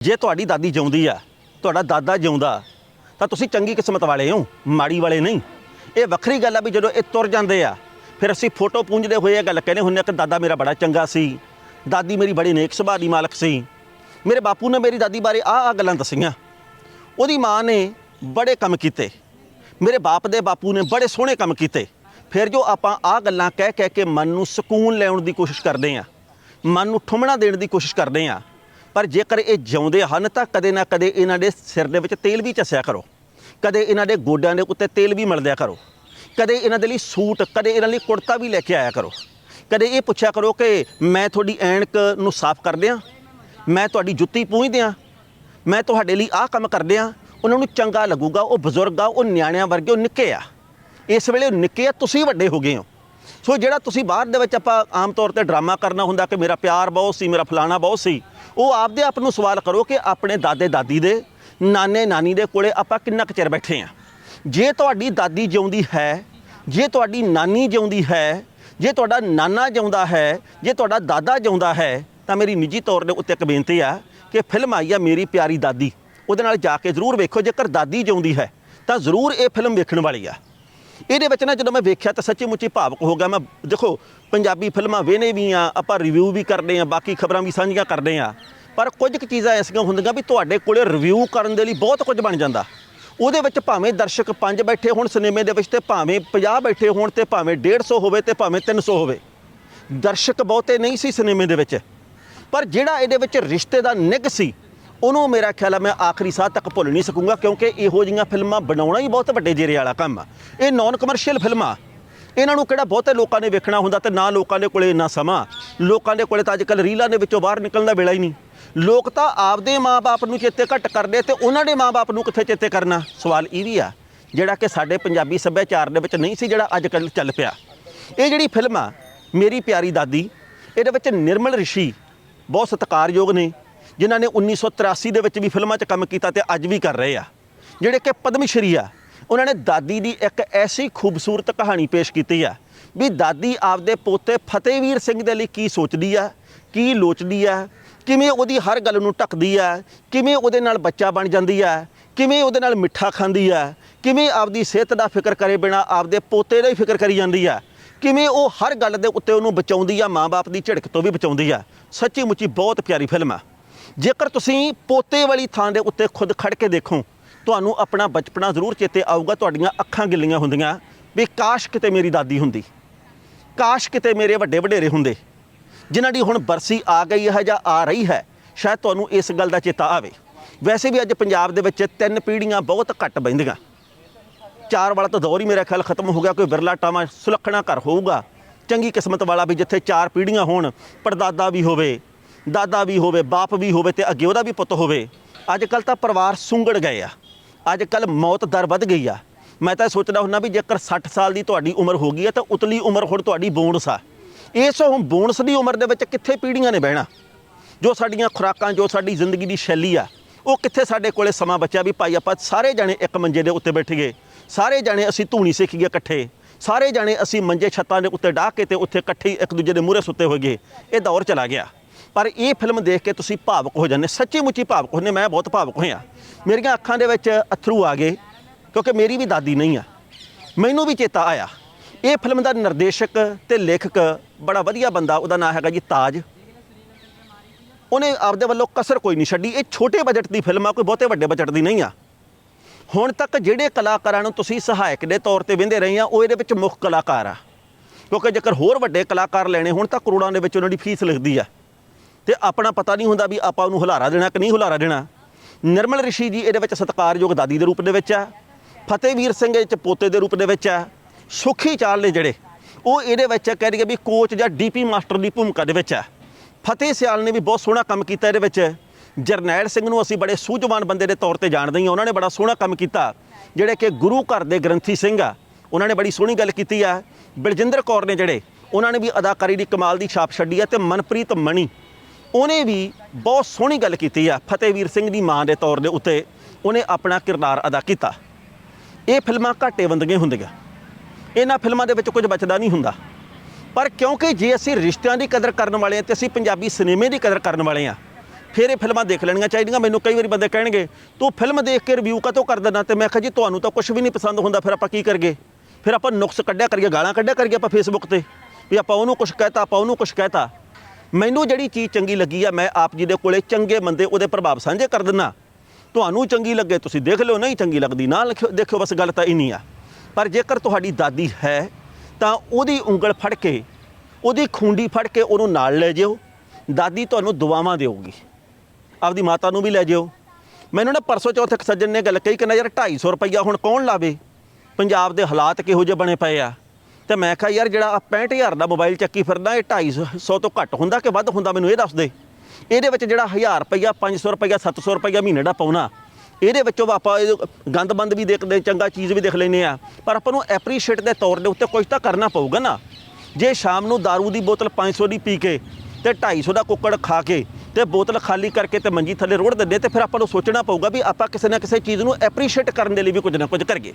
ਜੇ ਤੁਹਾਡੀ ਦਾਦੀ ਜਿਉਂਦੀ ਆ, ਤੁਹਾਡਾ ਦਾਦਾ ਜਿਉਂਦਾ, ਤਾਂ ਤੁਸੀਂ ਚੰਗੀ ਕਿਸਮਤ ਵਾਲੇ ਹੋ, ਮਾੜੀ ਵਾਲੇ ਨਹੀਂ। ਇਹ ਵੱਖਰੀ ਗੱਲ ਆ ਵੀ ਜਦੋਂ ਇਹ ਤੁਰ ਜਾਂਦੇ ਆ, ਫਿਰ ਅਸੀਂ ਫੋਟੋ ਪੂੰਝਦੇ ਹੋਏ ਇਹ ਗੱਲ ਕਹਿੰਦੇ ਹੁੰਦੇ ਆ ਕਿ ਦਾਦਾ ਮੇਰਾ ਬੜਾ ਚੰਗਾ ਸੀ, ਦਾਦੀ ਮੇਰੀ ਬੜੀ ਨੇਕ ਸੁਭਾਅ ਦੀ ਮਾਲਕ ਸੀ। ਮੇਰੇ ਬਾਪੂ ਨੇ ਮੇਰੀ ਦਾਦੀ ਬਾਰੇ ਆਹ ਆਹ ਗੱਲਾਂ ਦੱਸੀਆਂ। ਉਹਦੀ ਮਾਂ ਨੇ ਬੜੇ ਕੰਮ ਕੀਤੇ। ਮੇਰੇ ਬਾਪ ਦੇ ਬਾਪੂ ਨੇ ਬੜੇ ਸੋਹਣੇ ਕੰਮ ਕੀਤੇ। ਫਿਰ ਜੋ ਆਪਾਂ ਆਹ ਗੱਲਾਂ ਕਹਿ ਕਹਿ ਕੇ ਮਨ ਨੂੰ ਸਕੂਨ ਲੈਣ ਦੀ ਕੋਸ਼ਿਸ਼ ਕਰਦੇ ਆ, ਮਨ ਨੂੰ ਠੁੰਮਣਾ ਦੇਣ ਦੀ ਕੋਸ਼ਿਸ਼ ਕਰਦੇ ਆ ਪਰ ਜੇਕਰ ਇਹ ਜਿਉਂਦੇ ਹਨ ਤਾਂ ਕਦੇ ਨਾ ਕਦੇ ਇਹਨਾਂ ਦੇ ਸਿਰ ਦੇ ਵਿੱਚ ਤੇਲ ਵੀ ਚੱਸਿਆ ਕਰੋ। ਕਦੇ ਇਹਨਾਂ ਦੇ ਗੋਡਿਆਂ ਦੇ ਉੱਤੇ ਤੇਲ ਵੀ ਮਲ ਕਰੋ। ਕਦੇ ਇਹਨਾਂ ਦੇ ਲਈ ਸੂਟ, ਕਦੇ ਇਹਨਾਂ ਲਈ ਕੁੜਤਾ ਵੀ ਲੈ ਕੇ ਆਇਆ ਕਰੋ। ਕਦੇ ਇਹ ਪੁੱਛਿਆ ਕਰੋ ਕਿ ਮੈਂ ਤੁਹਾਡੀ ਐਨਕ ਨੂੰ ਸਾਫ਼ ਕਰ ਦਿਆਂ? ਮੈਂ ਤੁਹਾਡੀ ਜੁੱਤੀ ਪੂੰਝ ਦਿਆਂ? ਮੈਂ ਤੁਹਾਡੇ ਲਈ ਆਹ ਕੰਮ ਕਰਦੇ ਆ ਉਹਨਾਂ ਨੂੰ ਚੰਗਾ ਲੱਗੂਗਾ, ਉਹ ਬਜ਼ੁਰਗ ਆ, ਉਹ ਨਿਆਣਿਆਂ ਵਰਗੇ, ਉਹ ਨਿੱਕੇ ਆ। ਇਸ ਵੇਲੇ ਉਹ ਨਿੱਕੇ ਆ, ਤੁਸੀਂ ਵੱਡੇ ਹੋ ਗਏ ਹੋ। ਸੋ ਜਿਹੜਾ ਤੁਸੀਂ ਬਾਹਰ ਦੇ ਵਿੱਚ ਆਪਾਂ ਆਮ ਤੌਰ ਤੇ ਡਰਾਮਾ ਕਰਨਾ ਹੁੰਦਾ ਕਿ ਮੇਰਾ ਪਿਆਰ ਬਹੁਤ ਸੀ, ਮੇਰਾ ਫਲਾਣਾ ਬਹੁਤ ਸੀ, ਉਹ ਆਪਦੇ ਆਪ ਨੂੰ ਸਵਾਲ ਕਰੋ ਕਿ ਆਪਣੇ ਦਾਦੇ ਦਾਦੀ ਦੇ, ਨਾਨੇ ਨਾਨੀ ਦੇ ਕੋਲੇ ਆਪਾਂ ਕਿੰਨਾ ਕੁ ਚਿਰ ਬੈਠੇ ਆ? ਜੇ ਤੁਹਾਡੀ ਦਾਦੀ ਜਿਉਂਦੀ ਹੈ, ਜੇ ਤੁਹਾਡੀ ਨਾਨੀ ਜਿਉਂਦੀ ਹੈ, ਜੇ ਤੁਹਾਡਾ ਨਾਨਾ ਜਿਉਂਦਾ ਹੈ, ਜੇ ਤੁਹਾਡਾ ਦਾਦਾ ਜਿਉਂਦਾ ਹੈ, ਤਾਂ ਮੇਰੀ ਨਿੱਜੀ ਤੌਰ ਦੇ ਉੱਤੇ ਇੱਕ ਬੇਨਤੀ ਆ ਕਿ ਫਿਲਮ ਆਈ ਆ ਮੇਰੀ ਪਿਆਰੀ ਦਾਦੀ, ਉਹਦੇ ਨਾਲ ਜਾ ਕੇ ਜ਼ਰੂਰ ਵੇਖੋ, ਜੇਕਰ ਦਾਦੀ ਜਿਉਂਦੀ ਹੈ, ਤਾਂ ਜ਼ਰੂਰ ਇਹ ਫਿਲਮ ਵੇਖਣ ਵਾਲੀ ਆ। ਇਹਦੇ ਵਿੱਚ ਨਾ ਜਦੋਂ ਮੈਂ ਵੇਖਿਆ ਤਾਂ ਸੱਚੀ ਮੁੱਚੀ ਭਾਵਕ ਹੋ ਗਿਆ। ਮੈਂ ਦੇਖੋ, ਪੰਜਾਬੀ ਫਿਲਮਾਂ ਵੇਨੇ ਵੀ ਆ, ਆਪਾਂ ਰਿਵਿਊ ਵੀ ਕਰਦੇ ਆ, ਬਾਕੀ ਖਬਰਾਂ ਵੀ ਸਾਂਝੀਆਂ ਕਰਦੇ ਆ। ਪਰ ਕੁਝ ਕੁ ਚੀਜ਼ਾਂ ਐਸੀਆਂ ਹੁੰਦੀਆਂ ਵੀ ਤੁਹਾਡੇ ਕੋਲੇ ਰਿਵਿਊ ਕਰਨ ਦੇ ਲਈ ਬਹੁਤ ਕੁਝ ਬਣ ਜਾਂਦਾ। ਉਹਦੇ ਵਿੱਚ ਭਾਵੇਂ ਦਰਸ਼ਕ 5 ਬੈਠੇ ਹੋਣ ਸਿਨੇਮੇ ਦੇ ਵਿੱਚ ਤੇ ਭਾਵੇਂ 50 ਬੈਠੇ ਹੋਣ ਤੇ ਭਾਵੇਂ 150 ਹੋਵੇ ਤੇ ਭਾਵੇਂ 300 ਹੋਵੇ। ਦਰਸ਼ਕ ਬਹੁਤੇ ਨਹੀਂ ਸੀ ਸਿਨੇਮੇ ਦੇ ਵਿੱਚ। ਪਰ ਜਿਹੜਾ ਇਹਦੇ ਵਿੱਚ ਰਿਸ਼ਤੇ ਦਾ ਨਿੱਘ ਸੀ ਉਹਨੂੰ ਮੇਰਾ ਖਿਆਲ ਆ, ਮੈਂ ਆਖਰੀ ਸਾਹ ਤੱਕ ਭੁੱਲ ਨਹੀਂ ਸਕੂੰਗਾ, ਕਿਉਂਕਿ ਇਹੋ ਜਿਹੀਆਂ ਫਿਲਮਾਂ ਬਣਾਉਣਾ ਹੀ ਬਹੁਤ ਵੱਡੇ ਜੇਰੇ ਵਾਲਾ ਕੰਮ ਆ। ਇਹ ਨਾਨ ਕਮਰਸ਼ੀਅਲ ਫਿਲਮਾਂ ਇਹਨਾਂ ਨੂੰ ਕਿਹੜਾ ਬਹੁਤੇ ਲੋਕਾਂ ਨੇ ਵੇਖਣਾ ਹੁੰਦਾ ਤੇ ਨਾ ਲੋਕਾਂ ਦੇ ਕੋਲੇ ਇੰਨਾ ਸਮਾਂ ਲੋਕਾਂ ਦੇ ਕੋਲੇ ਤਾਂ ਅੱਜ ਕੱਲ੍ਹ ਰੀਲਾਂ ਦੇ ਵਿੱਚੋਂ ਬਾਹਰ ਨਿਕਲਣ ਦਾ ਵੇਲਾ ਹੀ ਨਹੀਂ। ਲੋਕ ਤਾਂ ਆਪਦੇ ਮਾਪੇ ਨੂੰ ਚੇਤੇ ਘੱਟ ਕਰਦੇ ਤੇ ਉਹਨਾਂ ਦੇ ਮਾਪੇ ਨੂੰ ਕਿੱਥੇ ਚੇਤੇ ਕਰਨਾ? ਸਵਾਲ ਇਹ ਵੀ ਆ, ਜਿਹੜਾ ਕਿ ਸਾਡੇ ਪੰਜਾਬੀ ਸੱਭਿਆਚਾਰ ਦੇ ਵਿੱਚ ਨਹੀਂ ਸੀ ਜਿਹੜਾ ਅੱਜ ਕੱਲ੍ਹ ਚੱਲ ਪਿਆ। ਇਹ ਜਿਹੜੀ ਫਿਲਮ ਆ, ਮੇਰੀ ਪਿਆਰੀ ਦਾਦੀ, ਇਹਦੇ ਵਿੱਚ ਨਿਰਮਲ ਰਿਸ਼ੀ ਬਹੁਤ ਸਤਿਕਾਰਯੋਗ ਨੇ। ਜਿਨ੍ਹਾਂ ਨੇ 1983 ਦੇ ਵਿੱਚ ਵੀ ਫਿਲਮਾਂ 'ਚ ਕੰਮ ਕੀਤਾ ਤੇ ਅੱਜ ਵੀ ਕਰ ਰਹੇ ਆ। ਜਿਹੜੇ ਕਿ ਪਦਮ ਸ਼੍ਰੀ ਆ, ਉਹਨਾਂ ਨੇ ਦਾਦੀ ਦੀ ਇੱਕ ਐਸੀ ਖੂਬਸੂਰਤ ਕਹਾਣੀ ਪੇਸ਼ ਕੀਤੀ ਆ ਵੀ ਦਾਦੀ ਆਪਦੇ ਪੋਤੇ ਫਤਿਹਵੀਰ ਸਿੰਘ ਦੇ ਲਈ ਕੀ ਸੋਚਦੀ ਆ, ਕੀ ਲੋਚਦੀ ਆ, ਕਿਵੇਂ ਉਹਦੀ ਹਰ ਗੱਲ ਨੂੰ ਢੱਕਦੀ ਆ, ਕਿਵੇਂ ਉਹਦੇ ਨਾਲ ਬੱਚਾ ਬਣ ਜਾਂਦੀ ਆ, ਕਿਵੇਂ ਉਹਦੇ ਨਾਲ ਮਿੱਠਾ ਖਾਂਦੀ ਆ, ਕਿਵੇਂ ਆਪਦੀ ਸਿਹਤ ਦਾ ਫਿਕਰ ਕਰੇ ਬਿਨਾ ਆਪਦੇ ਪੋਤੇ ਦਾ ਹੀ ਫਿਕਰ ਕਰੀ ਜਾਂਦੀ ਆ, ਕਿਵੇਂ ਉਹ ਹਰ ਗੱਲ ਦੇ ਉੱਤੇ ਉਹਨੂੰ ਬਚਾਉਂਦੀ ਆ, ਮਾਂ-ਬਾਪ ਦੀ ਝਿੜਕ ਤੋਂ ਵੀ ਬਚਾਉਂਦੀ ਆ। ਸੱਚੀ ਮੁੱਚੀ ਬਹੁਤ ਪਿਆਰੀ ਫਿਲਮ ਆ। ਜੇਕਰ ਤੁਸੀਂ ਪੋਤੇ ਵਾਲੀ ਥਾਂ ਦੇ ਉੱਤੇ ਖੁਦ ਖੜ ਕੇ ਦੇਖੋ, ਤੁਹਾਨੂੰ ਆਪਣਾ ਬਚਪਨਾ ਜ਼ਰੂਰ ਚੇਤੇ ਆਊਗਾ, ਤੁਹਾਡੀਆਂ ਅੱਖਾਂ ਗਿੱਲੀਆਂ ਹੁੰਦੀਆਂ ਵੀ ਕਾਸ਼ ਕਿਤੇ ਮੇਰੀ ਦਾਦੀ ਹੁੰਦੀ, ਕਾਸ਼ ਕਿਤੇ ਮੇਰੇ ਵੱਡੇ ਵਡੇਰੇ ਹੁੰਦੇ, ਜਿਨ੍ਹਾਂ ਦੀ ਹੁਣ ਬਰਸੀ ਆ ਗਈ ਹੈ ਜਾਂ ਆ ਰਹੀ ਹੈ, ਸ਼ਾਇਦ ਤੁਹਾਨੂੰ ਇਸ ਗੱਲ ਦਾ ਚੇਤਾ ਆਵੇ। ਵੈਸੇ ਵੀ ਅੱਜ ਪੰਜਾਬ ਦੇ ਵਿੱਚ ਤਿੰਨ ਪੀੜ੍ਹੀਆਂ ਬਹੁਤ ਘੱਟ ਬਹਿੰਦੀਆਂ। ਚਾਰ ਵਾਲਾ ਤਾਂ ਦੌਰ ਹੀ ਮੇਰਾ ਖਿਆਲ ਖਤਮ ਹੋ ਗਿਆ, ਕੋਈ ਵਿਰਲਾ ਟਾਵਾਂ ਸੁਲੱਖਣਾ ਘਰ ਹੋਊਗਾ। ਚੰਗੀ ਕਿਸਮਤ ਵਾਲਾ ਵੀ ਜਿੱਥੇ ਚਾਰ ਪੀੜ੍ਹੀਆਂ ਹੋਣ, ਪੜਦਾਦਾ ਵੀ ਹੋਵੇ ਦਾਦਾ ਵੀ ਹੋਵੇ, ਬਾਪ ਵੀ ਹੋਵੇ ਤੇ ਅੱਗੇ ਉਹਦਾ ਵੀ ਪੁੱਤ ਹੋਵੇ ਅੱਜ ਕੱਲ ਤਾਂ ਪਰਿਵਾਰ ਸੁੰਗੜ ਗਏ ਆ। ਅੱਜ ਕੱਲ ਮੌਤ ਦਰ ਵੱਧ ਗਈ ਆ। ਮੈਂ ਤਾਂ ਇਹ ਸੋਚਦਾ ਹੁੰਦਾ ਵੀ ਜੇਕਰ 60 ਸਾਲ ਦੀ ਤੁਹਾਡੀ ਉਮਰ ਹੋ ਗਈ ਹੈ ਤਾਂ ਉਤਲੀ ਉਮਰ ਹੁਣ ਤੁਹਾਡੀ ਬੋਨਸ ਆ। ਇਸ ਹੁਣ ਬੋਨਸ ਦੀ ਉਮਰ ਦੇ ਵਿੱਚ ਕਿੱਥੇ ਪੀੜ੍ਹੀਆਂ ਨੇ ਬਹਿਣਾ? ਜੋ ਸਾਡੀਆਂ ਖੁਰਾਕਾਂ, ਜੋ ਸਾਡੀ ਜ਼ਿੰਦਗੀ ਦੀ ਸ਼ੈਲੀ ਆ, ਉਹ ਕਿੱਥੇ ਸਾਡੇ ਕੋਲੇ ਸਮਾਂ ਬਚਿਆ ਵੀ ਭਾਈ ਆਪਾਂ ਸਾਰੇ ਜਾਣੇ ਇੱਕ ਮੰਜੇ ਦੇ ਉੱਤੇ ਬੈਠੀਏ। ਸਾਰੇ ਜਾਣੇ ਅਸੀਂ ਧੂਣੀ ਸਿੱਖੀਏ ਇਕੱਠੇ। ਸਾਰੇ ਜਾਣੇ ਅਸੀਂ ਮੰਜੇ ਛੱਤਾਂ ਦੇ ਉੱਤੇ ਡਾਹ ਕੇ ਤੇ ਉੱਥੇ ਇਕੱਠੇ ਇੱਕ ਦੂਜੇ ਦੇ ਮੂਹਰੇ ਸੁੱਤੇ ਹੋਈਏ। ਇਹ ਦੌਰ ਚਲਾ ਗਿਆ। ਪਰ ਇਹ ਫਿਲਮ ਦੇਖ ਕੇ ਤੁਸੀਂ ਭਾਵੁਕ ਹੋ ਜਾਂਦੇ ਸੱਚੀ ਮੁੱਚੀ ਭਾਵੁਕ ਹੁੰਦੇ, ਮੈਂ ਬਹੁਤ ਭਾਵੁਕ ਹੋਇਆ। ਮੇਰੀਆਂ ਅੱਖਾਂ ਦੇ ਵਿੱਚ ਅਥਰੂ ਆ ਗਏ, ਕਿਉਂਕਿ ਮੇਰੀ ਵੀ ਦਾਦੀ ਨਹੀਂ ਆ। ਮੈਨੂੰ ਵੀ ਚੇਤਾ ਆਇਆ। ਇਹ ਫਿਲਮ ਦਾ ਨਿਰਦੇਸ਼ਕ ਤੇ ਲੇਖਕ ਬੜਾ ਵਧੀਆ ਬੰਦਾ, ਉਹਦਾ ਨਾਮ ਹੈਗਾ ਜੀ ਤਾਜ। ਉਹਨੇ ਆਪਦੇ ਵੱਲੋਂ ਕਸਰ ਕੋਈ ਨਹੀਂ ਛੱਡੀ। ਇਹ ਛੋਟੇ ਬਜਟ ਦੀ ਫਿਲਮ ਆ, ਕੋਈ ਬਹੁਤੇ ਵੱਡੇ ਬਜਟ ਦੀ ਨਹੀਂ ਆ। ਹੁਣ ਤੱਕ ਜਿਹੜੇ ਕਲਾਕਾਰਾਂ ਨੂੰ ਤੁਸੀਂ ਸਹਾਇਕ ਦੇ ਤੌਰ ਤੇ ਵਿੰਦੇ ਰਹੇ ਆ, ਉਹ ਇਹਦੇ ਵਿੱਚ ਮੁੱਖ ਕਲਾਕਾਰ ਆ। ਕਿਉਂਕਿ ਜੇਕਰ ਹੋਰ ਵੱਡੇ ਕਲਾਕਾਰ ਲੈਣੇ, ਹੋਣ ਤਾਂ ਕਰੋੜਾਂ ਦੇ ਵਿੱਚ ਉਹਨਾਂ ਦੀ ਫੀਸ ਲਿਖਦੀ ਆ। ਤੇ ਆਪਣਾ ਪਤਾ ਨਹੀਂ ਹੁੰਦਾ ਵੀ ਆਪਾਂ ਉਹਨੂੰ ਹੁਲਾਰਾ ਦੇਣਾ ਕਿ ਨਹੀਂ ਹੁਲਾਰਾ ਦੇਣਾ। ਨਿਰਮਲ ਰਿਸ਼ੀ ਜੀ ਇਹਦੇ ਵਿੱਚ ਸਤਿਕਾਰਯੋਗ ਦਾਦੀ ਦੇ ਰੂਪ ਦੇ ਵਿੱਚ ਆ ਫਤਿਹਵੀਰ ਸਿੰਘ ਇਹ ਚ ਪੋਤੇ ਦੇ ਰੂਪ ਦੇ ਵਿੱਚ ਆ ਸੁਖੀ ਚਾਲ ਨੇ ਜਿਹੜੇ, ਉਹ ਇਹਦੇ ਵਿੱਚ ਕਹਿ ਦਈਏ ਵੀ ਕੋਚ ਜਾਂ ਡੀਪੀ ਮਾਸਟਰ ਦੀ ਭੂਮਿਕਾ ਦੇ ਵਿੱਚ ਆ ਫਤਿਹ ਸਿਆਲ ਨੇ ਵੀ ਬਹੁਤ ਸੋਹਣਾ ਕੰਮ ਕੀਤਾ ਇਹਦੇ ਵਿੱਚ। ਜਰਨੈਲ ਸਿੰਘ ਨੂੰ ਅਸੀਂ ਬੜੇ ਸੂਝਵਾਨ ਬੰਦੇ ਦੇ ਤੌਰ ਤੇ ਜਾਣਦੇ ਹਾਂ, ਉਹਨਾਂ ਨੇ ਬੜਾ ਸੋਹਣਾ ਕੰਮ ਕੀਤਾ, ਜਿਹੜੇ ਕਿ ਗੁਰੂ ਘਰ ਦੇ ਗ੍ਰੰਥੀ ਸਿੰਘ ਆ, ਉਹਨਾਂ ਨੇ ਬੜੀ ਸੋਹਣੀ ਗੱਲ ਕੀਤੀ ਆ। ਬਲਜਿੰਦਰ ਕੌਰ ਨੇ ਜਿਹੜੇ, ਉਹਨਾਂ ਨੇ ਵੀ ਅਦਾਕਾਰੀ ਦੀ ਕਮਾਲ ਦੀ ਛਾਪ ਛੱਡੀ ਆ ਤੇ ਮਨਪ੍ਰੀਤ ਮਣੀ ਉਹਨੇ ਵੀ ਬਹੁਤ ਸੋਹਣੀ ਗੱਲ ਕੀਤੀ ਆ ਫਤਿਹਵੀਰ ਸਿੰਘ ਦੀ ਮਾਂ ਦੇ ਤੌਰ ਦੇ ਉੱਤੇ। ਉਹਨੇ ਆਪਣਾ ਕਿਰਦਾਰ ਅਦਾ ਕੀਤਾ। ਇਹ ਫਿਲਮਾਂ ਘਾਟੇ ਬੰਦੀਆਂ ਹੁੰਦੀਆਂ। ਇਹਨਾਂ ਫਿਲਮਾਂ ਦੇ ਵਿੱਚ ਕੁਝ ਬਚਦਾ ਨਹੀਂ ਹੁੰਦਾ। ਪਰ ਕਿਉਂਕਿ ਜੇ ਅਸੀਂ ਰਿਸ਼ਤਿਆਂ ਦੀ ਕਦਰ ਕਰਨ ਵਾਲੇ ਹਾਂ ਤੇ ਅਸੀਂ ਪੰਜਾਬੀ ਸਿਨੇਮੇ ਦੀ ਕਦਰ ਕਰਨ ਵਾਲੇ ਹਾਂ, ਫਿਰ ਇਹ ਫਿਲਮਾਂ ਦੇਖ ਲੈਣੀਆਂ ਚਾਹੀਦੀਆਂ। ਮੈਨੂੰ ਕਈ ਵਾਰੀ ਬੰਦੇ ਕਹਿਣਗੇ, ਤੂੰ ਫਿਲਮ ਦੇਖ ਕੇ ਰਿਵਿਊ ਕਾਤੋਂ ਕਰ ਦਿੰਦਾ? ਤੇ ਮੈਂ ਕਿਹਾ, ਜੀ, ਤੁਹਾਨੂੰ ਤਾਂ ਕੁਝ ਵੀ ਨਹੀਂ ਪਸੰਦ ਹੁੰਦਾ, ਫਿਰ ਆਪਾਂ ਕੀ ਕਰਗੇ ਫਿਰ ਆਪਾਂ ਨੁਕਸ ਕੱਢਿਆ ਕਰੀਏ, ਗਾਲਾਂ ਕੱਢਿਆ ਕਰੀਏ ਆਪਾਂ ਫੇਸਬੁੱਕ ਤੇ। ਵੀ ਆਪਾਂ ਉਹਨੂੰ ਕੁਝ ਕਹਿਤਾ, ਆਪਾਂ ਉਹਨੂੰ ਕੁਝ ਕਹਿਤਾ। ਮੈਨੂੰ ਜਿਹੜੀ ਚੀਜ਼ ਚੰਗੀ ਲੱਗੀ ਆ, ਮੈਂ ਆਪ ਜੀ ਦੇ ਕੋਲੇ ਚੰਗੇ ਬੰਦੇ ਉਹਦੇ ਪ੍ਰਭਾਵ ਸਾਂਝੇ ਕਰ ਦਿੰਨਾ। ਤੁਹਾਨੂੰ ਚੰਗੀ ਲੱਗੇ, ਤੁਸੀਂ ਦੇਖ ਲਿਓ, ਨਹੀਂ ਚੰਗੀ ਲੱਗਦੀ, ਨਾ ਲਿਖਿਓ, ਦੇਖਿਓ, ਬਸ ਗੱਲ ਤਾਂ ਇੰਨੀ ਆ। ਪਰ ਜੇਕਰ ਤੁਹਾਡੀ ਦਾਦੀ ਹੈ, ਤਾਂ ਉਹਦੀ ਉਂਗਲ ਫੜ ਕੇ, ਉਹਦੀ ਖੁੰਡੀ ਫੜ ਕੇ ਉਹਨੂੰ ਨਾਲ ਲੈ ਜਿਓ। ਦਾਦੀ ਤੁਹਾਨੂੰ ਦੁਆਵਾਂ ਦੇਊਗੀ। ਆਪਦੀ ਮਾਤਾ ਨੂੰ ਵੀ ਲੈ ਜਿਓ। ਮੈਨੂੰ ਨਾ ਪਰਸੋਂ ਚੌਥੇ ਇੱਕ ਸੱਜਣ ਨੇ ਗੱਲ ਕਹੀ ਕਿ ਨਾ ਯਾਰ 250 ਰੁਪਈਆ ਹੁਣ ਕੌਣ ਲਾਵੇ? ਪੰਜਾਬ ਦੇ ਹਾਲਾਤ ਕਿਹੋ ਜਿਹੇ ਬਣੇ ਪਏ ਆ? ਤੇ ਮੈਂ ਕਿਹਾ, ਯਾਰ ਜਿਹੜਾ ਆਹ 65000 ਦਾ ਮੋਬਾਈਲ ਚੱਕੀ ਫਿਰਦਾ, ਇਹ 250 ਤੋਂ ਘੱਟ ਹੁੰਦਾ ਕਿ ਵੱਧ ਹੁੰਦਾ, ਮੈਨੂੰ ਇਹ ਦੱਸ ਦੇ। ਇਹਦੇ ਵਿੱਚ ਜਿਹੜਾ 1000 ਰੁਪਈਆ 500 ਰੁਪਈਆ 700 ਰੁਪਈਆ ਮਹੀਨੇ ਦਾ ਪਾਉਣਾ, ਇਹਦੇ ਵਿੱਚੋਂ ਆਪਾਂ ਇਹ ਗੰਦਬੰਦ ਵੀ ਦੇਖਦੇ, ਚੰਗਾ ਚੀਜ਼ ਵੀ ਦੇਖ ਲੈਨੇ ਆ ਪਰ ਆਪਾਂ ਨੂੰ ਐਪਰੀਸ਼ੀਏਟ ਦੇ ਤੌਰ ਦੇ ਉੱਤੇ ਕੁਝ ਤਾਂ ਕਰਨਾ ਪਊਗਾ ਨਾ। ਜੇ ਸ਼ਾਮ ਨੂੰ दारू ਦੀ ਬੋਤਲ 500 ਦੀ ਪੀ ਕੇ ਤੇ 250 ਦਾ ਕੁੱਕੜ ਖਾ ਕੇ ਤੇ ਬੋਤਲ ਖਾਲੀ ਕਰਕੇ ਤੇ ਮੰਜੀ ਥੱਲੇ ਰੋੜ ਦਿੰਦੇ, ਤੇ ਫਿਰ ਆਪਾਂ ਨੂੰ ਸੋਚਣਾ ਪਊਗਾ ਵੀ ਆਪਾਂ ਕਿਸੇ ਨਾ ਕਿਸੇ ਚੀਜ਼ ਨੂੰ ਐਪਰੀਸ਼ੀਏਟ ਕਰਨ ਦੇ ਲਈ ਵੀ ਕੁਝ ਨਾ ਕੁਝ ਕਰੀਏ।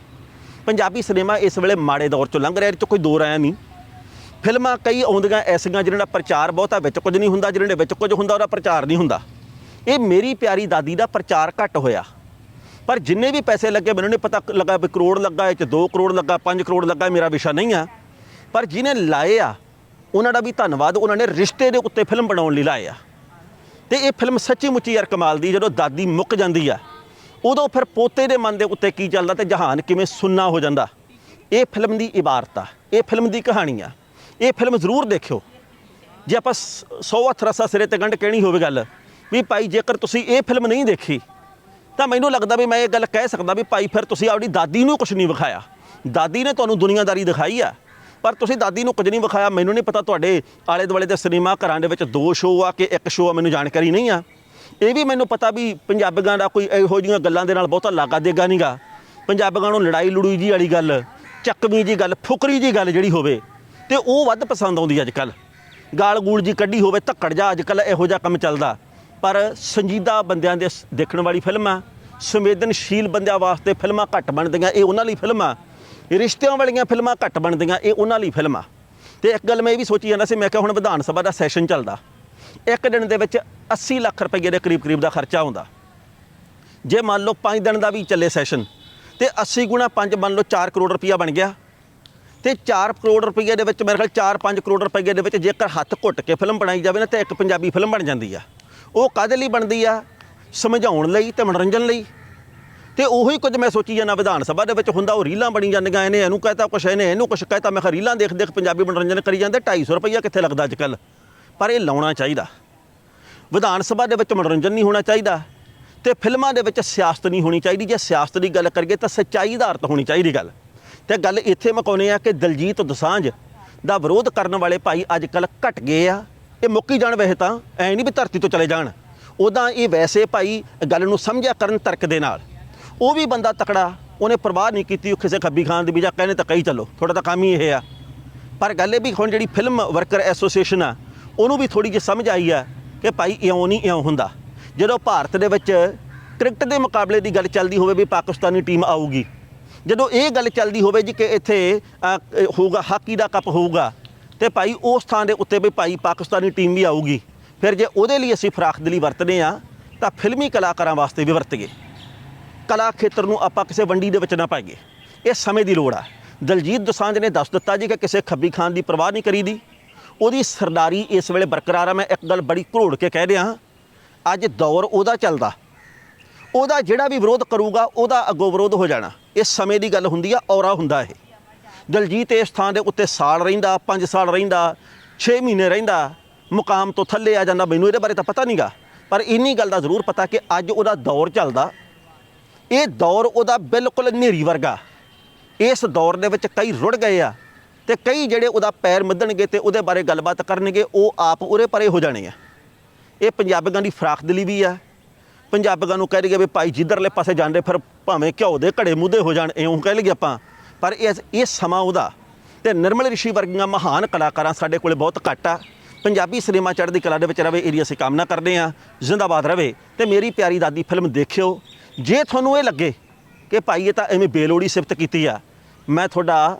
ਪੰਜਾਬੀ ਸਿਨੇਮਾ ਇਸ ਵੇਲੇ ਮਾੜੇ ਦੌਰ ਚੋਂ ਲੰਘ ਰਿਹਾ ਇਹ 'ਚ ਕੋਈ ਦੋ ਰਾਇਆ ਨਹੀਂ। ਫਿਲਮਾਂ ਕਈ ਆਉਂਦੀਆਂ ਐਸੀਆਂ ਜਿਹਨਾਂ ਦਾ ਪ੍ਰਚਾਰ ਬਹੁਤਾ ਵਿੱਚ ਕੁਝ ਨਹੀਂ ਹੁੰਦਾ ਜਿਹਨਾਂ ਦੇ ਵਿੱਚ ਕੁਝ ਹੁੰਦਾ, ਉਹਦਾ ਪ੍ਰਚਾਰ ਨਹੀਂ ਹੁੰਦਾ। ਇਹ ਮੇਰੀ ਪਿਆਰੀ ਦਾਦੀ ਦਾ ਪ੍ਰਚਾਰ ਘੱਟ ਹੋਇਆ। ਪਰ ਜਿੰਨੇ ਵੀ ਪੈਸੇ ਲੱਗੇ, ਮੈਨੂੰ ਨਹੀਂ ਪਤਾ ਲੱਗਾ ਵੀ ਕਰੋੜ ਲੱਗਾ ਇਹ ਚ 2 ਕਰੋੜ ਲੱਗਾ 5 ਕਰੋੜ ਲੱਗਾ ਮੇਰਾ ਵਿਸ਼ਾ ਨਹੀਂ ਆ। ਪਰ ਜਿਹਨੇ ਲਾਏ ਆ, ਉਹਨਾਂ ਦਾ ਵੀ ਧੰਨਵਾਦ, ਉਹਨਾਂ ਨੇ ਰਿਸ਼ਤੇ ਦੇ ਉੱਤੇ ਫਿਲਮ ਬਣਾਉਣ ਲਈ ਲਾਏ ਆ। ਤੇ ਇਹ ਫਿਲਮ ਸੱਚੀ ਮੁੱਚੀ ਯਾਰ ਕਮਾਲ ਦੀ, ਜਦੋਂ ਦਾਦੀ ਮੁੱਕ ਜਾਂਦੀ ਆ ਉਦੋਂ ਫਿਰ ਪੋਤੇ ਦੇ ਮਨ ਦੇ ਉੱਤੇ ਕੀ ਚੱਲਦਾ ਤੇ ਜਹਾਨ ਕਿਵੇਂ ਸੁੰਨਾ ਹੋ ਜਾਂਦਾ? ਇਹ ਫਿਲਮ ਦੀ ਇਬਾਰਤ ਆ, ਇਹ ਫਿਲਮ ਦੀ ਕਹਾਣੀ ਆ। ਇਹ ਫਿਲਮ ਜ਼ਰੂਰ ਦੇਖਿਓ। ਜੇ ਆਪਾਂ 100 ਹੱਥ ਰਸਾ ਸਿਰੇ ਤੇ ਗੰਢ ਕਹਿਣੀ ਹੋਵੇ ਗੱਲ, ਵੀ ਭਾਈ ਜੇਕਰ ਤੁਸੀਂ ਇਹ ਫਿਲਮ ਨਹੀਂ ਦੇਖੀ, ਤਾਂ ਮੈਨੂੰ ਲੱਗਦਾ ਵੀ ਮੈਂ ਇਹ ਗੱਲ ਕਹਿ ਸਕਦਾ ਵੀ ਭਾਈ ਫਿਰ ਤੁਸੀਂ ਆਪਣੀ ਦਾਦੀ ਨੂੰ ਕੁਝ ਨਹੀਂ ਵਿਖਾਇਆ। ਦਾਦੀ ਨੇ ਤੁਹਾਨੂੰ ਦੁਨੀਆਦਾਰੀ ਦਿਖਾਈ ਆ, ਪਰ ਤੁਸੀਂ ਦਾਦੀ ਨੂੰ ਕੁਝ ਨਹੀਂ ਵਿਖਾਇਆ। ਮੈਨੂੰ ਨਹੀਂ ਪਤਾ ਤੁਹਾਡੇ ਆਲੇ ਦੁਆਲੇ ਦੇ ਸਿਨੇਮਾ ਘਰਾਂ ਦੇ ਵਿੱਚ ਦੋ ਸ਼ੋਅ ਆ ਕਿ ਇੱਕ ਸ਼ੋਅ ਆ, ਮੈਨੂੰ ਜਾਣਕਾਰੀ ਨਹੀਂ ਆ। ਇਹ ਵੀ ਮੈਨੂੰ ਪਤਾ ਵੀ ਪੰਜਾਬੀਆਂ ਦਾ ਕੋਈ ਇਹੋ ਜਿਹੀਆਂ ਗੱਲਾਂ ਦੇ ਨਾਲ ਬਹੁਤਾ ਲਾਗਾ ਦੇਗਾ ਨਹੀਂਗਾ ਪੰਜਾਬੀਆਂ ਨੂੰ ਲੜਾਈ ਲੜੂਈ ਜੀ ਵਾਲੀ ਗੱਲ, ਚੱਕਵੀਂ ਜੀ ਗੱਲ, ਫੁਕਰੀ ਜੀ ਗੱਲ ਜਿਹੜੀ ਹੋਵੇ, ਤੇ ਉਹ ਵੱਧ ਪਸੰਦ ਆਉਂਦੀ ਅੱਜ ਕੱਲ ਗਾਲ ਗੂਲ ਜੀ ਕੱਢੀ ਹੋਵੇ, ਧੱਕੜ ਜਾ ਅੱਜ ਕੱਲ ਇਹੋ ਜਿਹਾ ਕੰਮ ਚੱਲਦਾ। ਪਰ ਸੰਜੀਦਾ ਬੰਦਿਆਂ ਦੇ ਦੇਖਣ ਵਾਲੀ ਫਿਲਮਾਂ, ਸੰਵੇਦਨਸ਼ੀਲ ਬੰਦਿਆਂ ਵਾਸਤੇ ਫਿਲਮਾਂ ਘੱਟ ਬਣਦੀਆਂ, ਇਹ ਉਹਨਾਂ ਲਈ ਫਿਲਮਾਂ। ਰਿਸ਼ਤਿਆਂ ਵਾਲੀਆਂ ਫਿਲਮਾਂ ਘੱਟ ਬਣਦੀਆਂ, ਇਹ ਉਹਨਾਂ ਲਈ ਫਿਲਮਾਂ। ਆ ਤੇ ਇੱਕ ਗੱਲ ਮੈਂ ਇਹ ਵੀ ਸੋਚੀ ਜਾਂਦਾ ਸੀ, ਮੈਂ ਕਿਹਾ ਹੁਣ ਵਿਧਾਨ ਸਭਾ ਦਾ ਸੈਸ਼ਨ ਚੱਲਦਾ। ਇੱਕ ਦਿਨ ਦੇ ਵਿੱਚ 80 ਲੱਖ ਰੁਪਏ ਦੇ ਕਰੀਬ ਕਰੀਬ ਦਾ ਖਰਚਾ ਆਉਂਦਾ ਜੇ ਮੰਨ ਲਓ 5 ਦਿਨ ਦਾ ਵੀ ਚੱਲੇ ਸੈਸ਼ਨ ਤੇ 80 ਗੁਣਾ 5 ਮੰਨ ਲਓ 4 ਕਰੋੜ ਰੁਪਈਆ ਬਣ ਗਿਆ। ਤੇ 4 ਕਰੋੜ ਰੁਪਈਏ ਦੇ ਵਿੱਚ ਮੇਰੇ ਖਿਆਲ 4-5 ਕਰੋੜ ਰੁਪਈਏ ਦੇ ਵਿੱਚ ਜੇਕਰ ਹੱਥ ਘੁੱਟ ਕੇ ਫਿਲਮ ਬਣਾਈ ਜਾਵੇ ਨਾ, ਤਾਂ ਇੱਕ ਪੰਜਾਬੀ ਫਿਲਮ ਬਣ ਜਾਂਦੀ ਆ। ਉਹ ਕਾਹਦੇ ਲਈ ਬਣਦੀ ਆ? ਸਮਝਾਉਣ ਲਈ ਤੇ ਮਨੋਰੰਜਨ ਲਈ। ਤੇ ਉਹੀ ਕੁਝ ਮੈਂ ਸੋਚੀ ਜਾਂਦਾ ਵਿਧਾਨ ਸਭਾ ਦੇ ਵਿੱਚ ਹੁੰਦਾ, ਉਹ ਰੀਲਾਂ ਬਣੀ ਜਾਂਦੀਆਂ, ਇਹਨੇ ਇਹਨੂੰ ਕਹਤਾ, ਕੁਛ ਇਹਨੇ ਇਹਨੂੰ ਕੁਛ ਕਹਤਾ। ਮੈਂ ਕਿਹਾ ਰੀਲਾਂ ਦੇਖ ਦੇਖ ਪੰਜਾਬੀ ਮਨੋਰੰਜਨ ਕਰੀ ਜਾਂਦੇ 250 ਰੁਪਈਆ ਕਿੱਥੇ ਲੱਗਦਾ ਅੱਜ ਕੱਲ ਪਰ ਇਹ ਲਾਉਣਾ ਚਾਹੀਦਾ। ਵਿਧਾਨ ਸਭਾ ਦੇ ਵਿੱਚ ਮਨੋਰੰਜਨ ਨਹੀਂ ਹੋਣਾ ਚਾਹੀਦਾ ਤੇ ਫਿਲਮਾਂ ਦੇ ਵਿੱਚ ਸਿਆਸਤ ਨਹੀਂ ਹੋਣੀ ਚਾਹੀਦੀ। ਜੇ ਸਿਆਸਤ ਦੀ ਗੱਲ ਕਰੀਏ ਤਾਂ ਸੱਚਾਈ ਦਾ ਆਧਾਰਿਤ ਹੋਣੀ ਚਾਹੀਦੀ ਗੱਲ। ਤੇ ਗੱਲ ਇੱਥੇ ਮਕਾਉਨੇ ਆ ਕਿ ਦਲਜੀਤ ਦਸਾਂਝ ਦਾ ਵਿਰੋਧ ਕਰਨ ਵਾਲੇ ਭਾਈ ਅੱਜ ਕੱਲ ਘਟ ਗਏ ਆ। ਇਹ ਮੁੱਕੀ ਜਾਣ ਵੈਸੇ ਤਾਂ, ਐ ਨਹੀਂ ਵੀ ਧਰਤੀ ਤੋਂ ਚਲੇ ਜਾਣ। ਉਦਾਂ ਇਹ ਵੈਸੇ ਭਾਈ ਗੱਲ ਨੂੰ ਸਮਝਿਆ ਕਰਨ ਤਰਕ ਦੇ ਨਾਲ। ਉਹ ਵੀ ਬੰਦਾ ਤਕੜਾ, ਉਹਨੇ ਪਰਵਾਹ ਨਹੀਂ ਕੀਤੀ ਉਹ ਕਿਸੇ ਖੱਬੀ ਖਾਨ ਦੀ ਵੀ ਜਾਂ ਕਹਿੰਦੇ ਤਾਂ ਕਹੀ ਚੱਲੋ ਥੋੜਾ ਤਾਂ ਕੰਮ ਹੀ ਇਹ ਆ। ਪਰ ਗੱਲ ਇਹ ਵੀ ਹੁਣ ਜਿਹੜੀ ਫਿਲਮ ਵਰਕਰ ਐਸੋਸੀਏਸ਼ਨ ਆ ਉਹਨੂੰ ਵੀ ਥੋੜੀ ਜਿਹੀ ਸਮਝ ਆਈ ਆ ਕਿ ਭਾਈ ਇਉਂ ਨਹੀਂ ਇਉਂ ਹੁੰਦਾ। ਜਦੋਂ ਭਾਰਤ ਦੇ ਵਿੱਚ ਕ੍ਰਿਕਟ ਦੇ ਮੁਕਾਬਲੇ ਦੀ ਗੱਲ ਚੱਲਦੀ ਹੋਵੇ ਵੀ ਪਾਕਿਸਤਾਨੀ ਟੀਮ ਆਊਗੀ, ਜਦੋਂ ਇਹ ਗੱਲ ਚੱਲਦੀ ਹੋਵੇ ਜੀ ਕਿ ਇੱਥੇ ਹੋਊਗਾ, ਹਾਕੀ ਦਾ ਕੱਪ ਹੋਊਗਾ, ਤੇ ਭਾਈ ਉਸ ਥਾਂ ਦੇ ਉੱਤੇ ਵੀ ਭਾਈ ਪਾਕਿਸਤਾਨੀ ਟੀਮ ਵੀ ਆਊਗੀ, ਫਿਰ ਜੇ ਉਹਦੇ ਲਈ ਅਸੀਂ ਫਰਾਖਦਲੀ ਵਰਤਦੇ ਆ ਤਾਂ ਫਿਲਮੀ ਕਲਾਕਾਰਾਂ ਵਾਸਤੇ ਵੀ ਵਰਤੀਏ ਕਲਾ ਖੇਤਰ ਨੂੰ ਆਪਾਂ ਕਿਸੇ ਵੰਡੀ ਦੇ ਵਿੱਚ ਨਾ ਪਾਈਏ। ਇਹ ਸਮੇਂ ਦੀ ਲੋੜ ਆ। ਦਲਜੀਤ ਦੋਸਾਂਝ ਨੇ ਦੱਸ ਦਿੱਤਾ ਜੀ ਕਿ ਕਿਸੇ ਖੱਬੀ ਖਾਨ ਦੀ ਪਰਵਾਹ ਨਹੀਂ ਕਰੀਦੀ। ਉਹਦੀ ਸਰਦਾਰੀ ਇਸ ਵੇਲੇ ਬਰਕਰਾਰ ਆ। ਮੈਂ ਇੱਕ ਗੱਲ ਬੜੀ ਘਰੋੜ ਕੇ ਕਹਿ ਰਿਹਾ ਅੱਜ ਦੌਰ ਉਹਦਾ ਚੱਲਦਾ। ਉਹਦਾ ਜਿਹੜਾ ਵੀ ਵਿਰੋਧ ਕਰੂਗਾ, ਉਹਦਾ ਅੱਗੋਂ ਵਿਰੋਧ ਹੋ ਜਾਣਾ। ਇਹ ਸਮੇਂ ਦੀ ਗੱਲ ਹੁੰਦੀ ਆ, ਔਰਾ ਹੁੰਦਾ ਇਹ। ਦਲਜੀਤ ਇਸ ਥਾਂ ਦੇ ਉੱਤੇ ਸਾਲ ਰਹਿੰਦਾ 5 ਸਾਲ ਰਹਿੰਦਾ 6 ਮਹੀਨੇ ਰਹਿੰਦਾ। ਮੁਕਾਮ ਤੋਂ ਥੱਲੇ ਆ ਜਾਂਦਾ। ਮੈਨੂੰ ਇਹਦੇ ਬਾਰੇ ਤਾਂ ਪਤਾ ਨਹੀਂਗਾ ਪਰ ਇੰਨੀ ਗੱਲ ਦਾ ਜ਼ਰੂਰ ਪਤਾ ਕਿ ਅੱਜ ਉਹਦਾ ਦੌਰ ਚੱਲਦਾ। ਇਹ ਦੌਰ ਉਹਦਾ ਬਿਲਕੁਲ ਹਨੇਰੀ ਵਰਗਾ। ਇਸ ਦੌਰ ਦੇ ਵਿੱਚ ਕਈ ਰੁੜ ਗਏ ਆ। ਤੇ ਕਈ ਜਿਹੜੇ ਉਹਦਾ ਪੈਰ ਮਿੱਧਣਗੇ ਤੇ ਉਹਦੇ ਬਾਰੇ ਗੱਲਬਾਤ ਕਰਨਗੇ, ਉਹ ਆਪ ਉਰੇ ਪਰੇ ਹੋ ਜਾਣੇ ਆ। ਇਹ ਪੰਜਾਬੀਆਂ ਦੀ ਫਰਾਖਦਲੀ ਵੀ ਆ। ਪੰਜਾਬੀਆਂ ਨੂੰ ਕਹਿ ਲਈਏ ਵੀ ਭਾਈ ਜਿੱਧਰਲੇ ਪਾਸੇ ਜਾਂਦੇ, ਫਿਰ ਭਾਵੇਂ ਘਿਓ ਦੇ ਘੜੇ ਮੁੱਦੇ ਹੋ ਜਾਣ, ਇਉਂ ਕਹਿ ਲਈਏ ਆਪਾਂ। ਪਰ ਇਹ ਇਹ ਸਮਾਂ ਉਹਦਾ। ਤੇ ਨਿਰਮਲ ਰਿਸ਼ੀ ਵਰਗੀਆਂ ਮਹਾਨ ਕਲਾਕਾਰਾਂ ਸਾਡੇ ਕੋਲੇ ਬਹੁਤ ਘੱਟ ਆ। ਪੰਜਾਬੀ ਸਿਨੇਮਾ ਚੜ੍ਹਦੀ ਕਲਾ ਦੇ ਵਿੱਚ ਰਵੇ ਏਰੀਆ ਅਸੀਂ ਕਾਮਨਾ ਕਰਦੇ ਆ ਜ਼ਿੰਦਾਬਾਦ ਰਵੇ। ਤੇ ਮੇਰੀ ਪਿਆਰੀ ਦਾਦੀ ਫਿਲਮ ਦੇਖਿਓ। ਜੇ ਤੁਹਾਨੂੰ ਇਹ ਲੱਗੇ ਕਿ ਭਾਈ ਇਹ ਤਾਂ ਐਵੇਂ ਬੇਲੋੜੀ ਸਿਫਤ ਕੀਤੀ ਆ, ਮੈਂ ਤੁਹਾਡਾ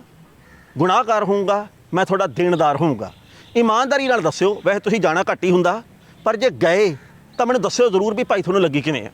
ਗੁਨਾਹਗਾਰ ਹੋਊਂਗਾ, ਮੈਂ ਤੁਹਾਡਾ ਦੇਣਦਾਰ ਹੋਊਂਗਾ। ਇਮਾਨਦਾਰੀ ਨਾਲ ਦੱਸਿਓ, ਵੈਸੇ ਤੁਸੀਂ ਜਾਣਾ ਘੱਟ ਹੀ ਹੁੰਦਾ, ਪਰ ਜੇ ਗਏ, ਤਾਂ ਮੈਨੂੰ ਦੱਸਿਓ ਜ਼ਰੂਰ ਵੀ ਭਾਈ ਤੁਹਾਨੂੰ ਲੱਗੀ ਕਿਵੇਂ ਆ।